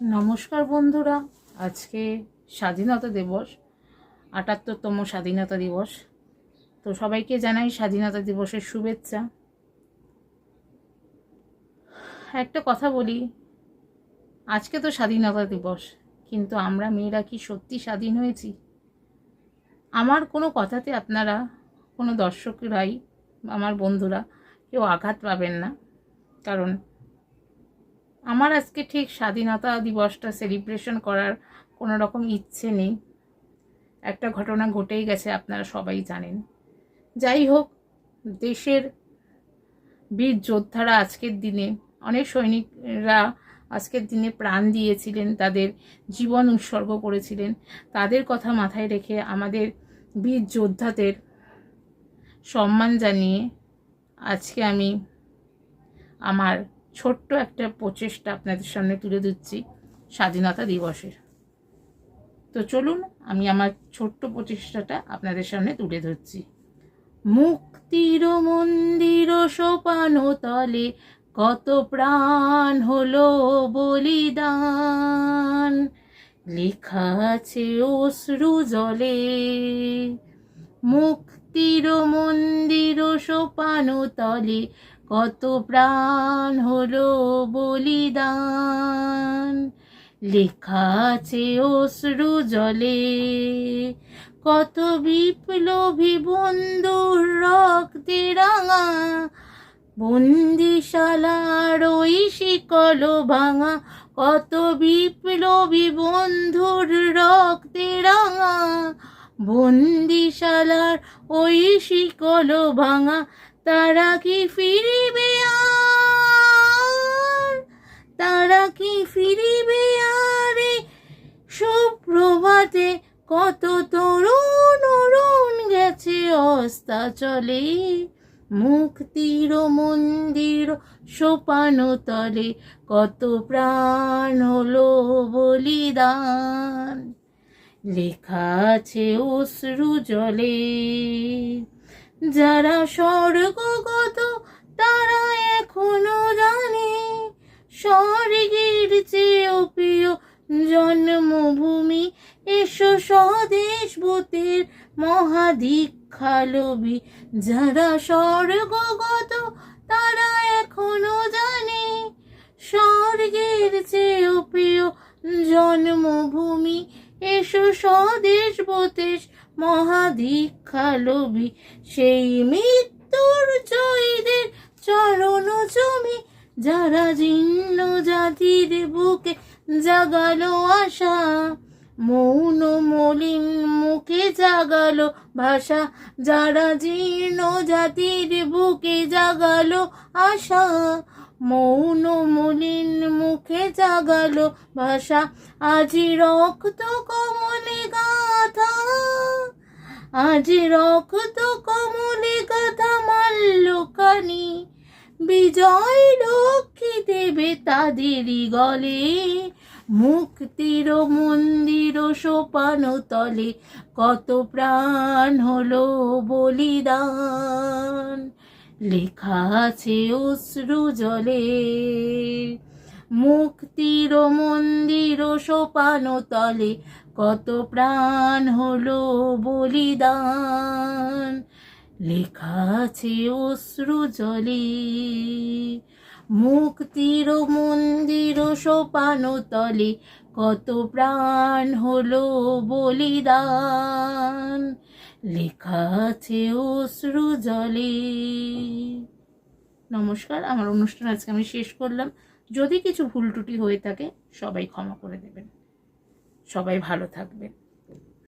নমস্কার বন্ধুরা, আজকে স্বাধীনতা দিবস, আটাত্তরতম স্বাধীনতা দিবস। তো সবাইকে জানাই স্বাধীনতা দিবসের শুভেচ্ছা। একটা কথা বলি, আজকে তো স্বাধীনতা দিবস, কিন্তু আমরা মেয়েরা কি সত্যি স্বাধীন হয়েছি? আমার কোনো কথাতে আপনারা, কোনো দর্শকরাই, আমার বন্ধুরা কেউ আঘাত পাবেন না। কারণ আমার আজকে ঠিক স্বাধীনতা দিবসটা সেলিব্রেশন করার কোনো রকম ইচ্ছে নেই। একটা ঘটনা ঘটেই গেছে, আপনারা সবাই জানেন। যাই হোক, দেশের বীর যোদ্ধারা আজকের দিনে, অনেক সৈনিকরা আজকের দিনে প্রাণ দিয়েছিলেন, তাদের জীবন উৎসর্গ করেছিলেন। তাদের কথা মাথায় রেখে আমাদের বীর যোদ্ধাদের সম্মান জানিয়ে আজকে আমি আমার ছোট্ট একটা প্রচেষ্টা আপনাদের সামনে তুলে দিচ্ছি স্বাধীনতা দিবসের। তো চলুন আমি আমার ছোট্ট প্রচেষ্টাটা আপনাদের সামনে তুলে ধরছি। মুক্তির মন্দির সোপানো তলে কত প্রাণ হলো বলিদান। লেখা আছে অশ্রু জলে। মুক্তির মন্দির সোপানো তলে কত প্রাণ হলো বলিদান। লেখা আছে অশ্রু জলে, কত বিপ্লবী বন্ধুর রক্তে রাঙা বন্দিশালার ওই শিকল ভাঙা, কত বিপ্লবী বন্ধুর রক্তে রাঙা বন্দিশালার ওই শিকল ভাঙা তারা কি ফিরিবে আর? তারা কি ফিরিবে আরে? সুপ্রভাতে কত তরুণ অরুণ গেছে অস্তা চলে মুক্তির মন্দির সোপানো তলে কত প্রাণ হলো বলিদান। লেখা আছে অশ্রু জলে। যারা স্বর্গগত, তারা এখনও জানে, স্বর্গের চেয়েও প্রিয় জন্মভূমি, এসো স্বদেশ ভূতের মহাদীক্ষালবী যারা স্বর্গগত, তারা এখনও জানে মহাদীক্ষালবী সেই মৃত্যুর জয়ীদের চরণ জমি। যারা জীর্ণ জাতির বুকে জাগালো আশা, মৌন মলিন মুখে জাগালো ভাষা। যারা জীর্ণ জাতির বুকে জাগালো আশা, মৌন মলিন মুখে জাগালো ভাষা। আজি রক্ত কমলে গাথা আজি রক্ত কমলে গাথা মাল্যকানি। বিজয় লক্ষ্মী দেবে তাদেরই গলে। মুক্তির মন্দির সোপানো তলে, কত প্রাণ হলো বলিদান। লেখা আছে অশ্রু জলে। মুক্তির মন্দির সোপানো তলে, কত প্রাণ হলো বলিদান। লেখা আছে অশ্রু জলে, মুক্তির মন্দির সোপানো তলে, কত প্রাণ হলো বলিদান। লেখা আছে অশ্রু জলে। নমস্কার, আমার অনুষ্ঠান আজকে আমি শেষ করলাম। যদি কিছু ভুল ত্রুটি হয়ে থাকে সবাই ক্ষমা করে দেবেন। সবাই ভালো থাকবেন।